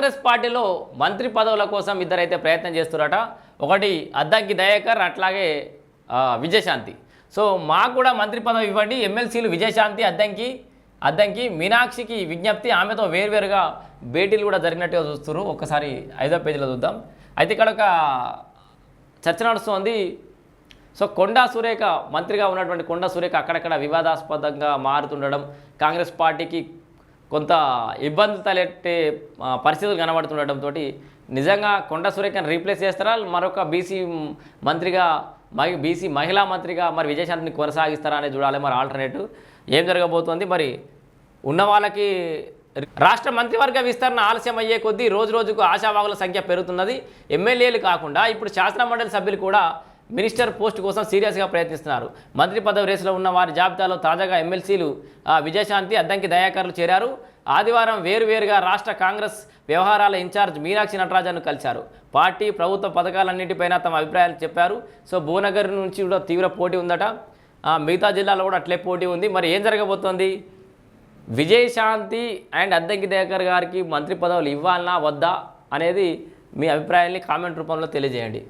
కాంగ్రెస్ పార్టీలో మంత్రి పదవుల కోసం ఇద్దరైతే ప్రయత్నం చేస్తున్నారట. ఒకటి అద్దంకి దయాకర్ అట్లాగే విజయశాంతి. సో మాకు కూడా మంత్రి పదవి ఇవ్వండి. ఎమ్మెల్సీలు విజయశాంతి అద్దంకి అద్దంకి మీనాక్షికి విజ్ఞప్తి ఆమెతో వేర్వేరుగా భేటీలు కూడా జరిగినట్టుగా చూస్తున్నారు. ఒకసారి ఐదో పేజీలో చూద్దాం. అయితే ఇక్కడ ఒక చర్చ నడుస్తోంది. సో కొండా సురేఖ మంత్రిగా ఉన్నటువంటి కొండా సురేఖ అక్కడక్కడ వివాదాస్పదంగా మారుతుండడం కాంగ్రెస్ పార్టీకి కొంత ఇబ్బంది తలెట్టే పరిస్థితులు కనబడుతుండటంతో నిజంగా కొండ సురేఖను రీప్లేస్ చేస్తారా? మరొక బీసీ మంత్రిగా మహి బీసీ మహిళా మంత్రిగా మరి విజయశాంతిని కొనసాగిస్తారా అనేది చూడాలి. మరి ఆల్టర్నేటివ్ ఏం జరగబోతోంది? మరి ఉన్న వాళ్ళకి రాష్ట్ర మంత్రివర్గ విస్తరణ ఆలస్యం అయ్యే కొద్దీ రోజు రోజుకు ఆశావాగుల సంఖ్య పెరుగుతున్నది. ఎమ్మెల్యేలు కాకుండా ఇప్పుడు శాసన మండలి సభ్యులు కూడా మినిస్టర్ పోస్ట్ కోసం సీరియస్గా ప్రయత్నిస్తున్నారు. మంత్రి పదవి రేసులో ఉన్న వారి జాబితాలో తాజాగా ఎమ్మెల్సీలు విజయశాంతి అద్దంకి దయాకర్లు చేరారు. ఆదివారం వేరువేరుగా రాష్ట్ర కాంగ్రెస్ వ్యవహారాల ఇన్ఛార్జ్ మీనాక్షి నటరాజన్ను కలిశారు. పార్టీ ప్రభుత్వ పథకాలన్నింటిపైన తమ అభిప్రాయాలు చెప్పారు. సో భువనగర్ నుంచి కూడా తీవ్ర పోటీ ఉందట. మిగతా జిల్లాలో కూడా అట్లే పోటీ ఉంది. మరి ఏం జరగబోతోంది? విజయశాంతి అండ్ అద్దంకి దయాకర్ గారికి మంత్రి పదవులు ఇవ్వాలనా వద్దా అనేది మీ అభిప్రాయాన్ని కామెంట్ రూపంలో తెలియజేయండి.